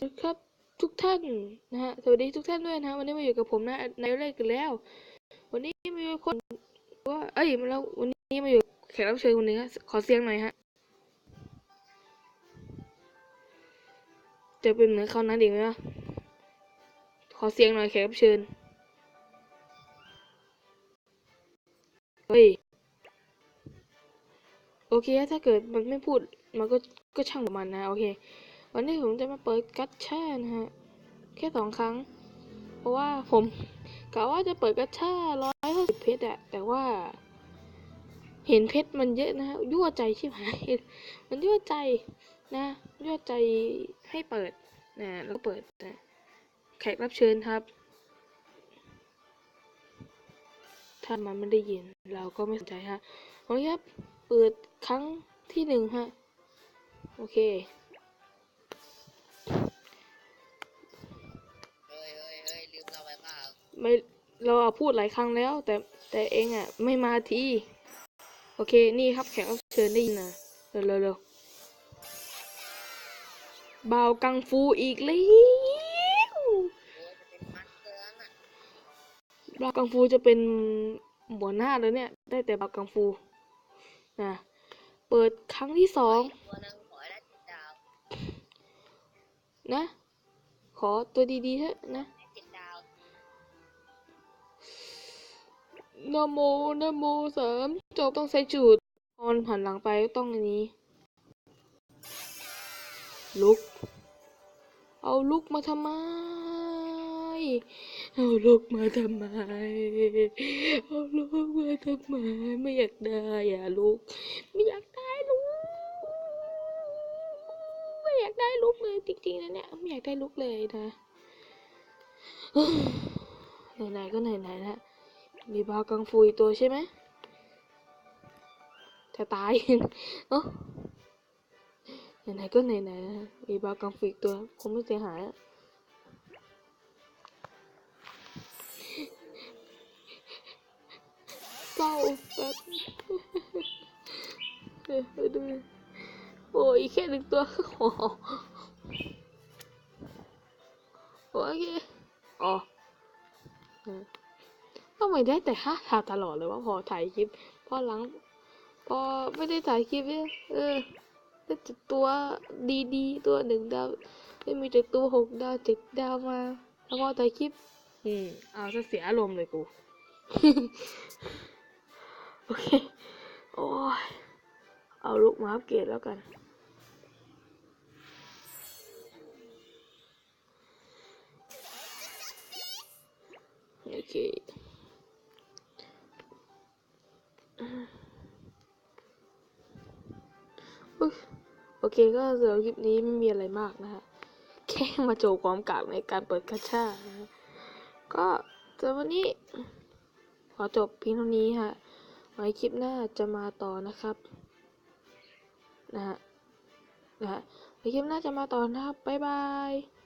สวัสดีครับทุกท่านนะฮะสวัสดีทุกท่านด้วยนะวันนี้มาอยู่กับผมนะในเล่กันแล้ว วันนี้มีคนว่าเอ้ยมาแล้ววันนี้มาอยู่แขกรับเชิญคนหนึ่งฮะขอเสียงหน่อยฮะจะเป็นเหมือนเขานั้นอีกไหมวะขอเสียงหน่อยแขกรับเชิญเฮ้ยโอเคถ้าเกิดมันไม่พูดมันก็ก็ช่างของมันนะโอเค วันนี้ผมจะมาเปิดกัตช่านะฮะ แค่สองครั้ง เพราะว่าผมกะว่าจะเปิดกัตช่าร้อยห้าสิบเพชรอะแต่ว่า เห็นเพชรมันเยอะนะฮะยั่วใจชิบหายมันยั่วใจนะยั่วใจให้เปิดนะแล้วก็เปิดนะแขกรับเชิญครับ ถ้ามันไม่ได้ยินเราก็ไม่สนใจฮะโอเคครับเปิดครั้งที่หนึ่งฮะ โอเค ไม่เราอะพูดหลายครั้งแล้ว แต่แต่เองอะ ไม่มาทีโอเค นี่ครับแขกรับเชิญได้ยินนะเร็วเร็วเร็วบาวกังฟูอีกแล้วเบาวกังฟูจะเป็นหัวหน้าแล้วเนี่ย ได้แต่บาวกังฟูนะเปิดครั้งที่สองนะ ขอตัวดีๆเถอะนะ นโมนโมสามจบต้องใส่จูดพอนหันหลังไปต้องอันนี้ ลุก เอาลุกมาทำไม เอาลุกมาทำไม เอาลุกมาทำไม ไม่อยากได้อะลุก ไม่อยากได้ลุก ไม่อยากได้ลุกเลยจริงๆนะเนี่ย ไม่อยากได้ลุกเลยนะไหนๆก็ไหนๆนะ มีบากังฟูอีกตัวใช่ไหมจะตายเอ้าไหนๆก็ไหนๆนมีบากังฟูอีกตัวคงไม่เสียหายเศร้าแบบเออไปดูโอ้ยแค่หนึ่งตัวโอ้โหโอเคอ๋อ ทำไมได้แต่ห้าทาตลอดเลยว่าพอถ่ายคลิป พอหลัง พอไม่ได้ถ่ายคลิปเนี่ยเออได้แต่ตัวดีๆ ตัวหนึ่งดาวไม่มีแต่ตัวหกดาวเจ็ดดาวมาแล้วพอถ่ายคลิป อืมเอาซะเสียอารมณ์เลยกู โอเค โอ้ย เอาลูกมาอัปเกรดแล้วกันโโอเคก็สำหรับคลิปนี้ไม่มีอะไรมากนะฮะ แค่มาโจวความกากในการเปิดกระชานะะก็สำหรับวันนี้ ขอจบเพียงเท่านี้ฮะไว้คลิปหน้าจะมาต่อนะครับ นะฮะ นะฮะไว้คลิปหน้าจะมาต่อนะครับ บ๊ายบาย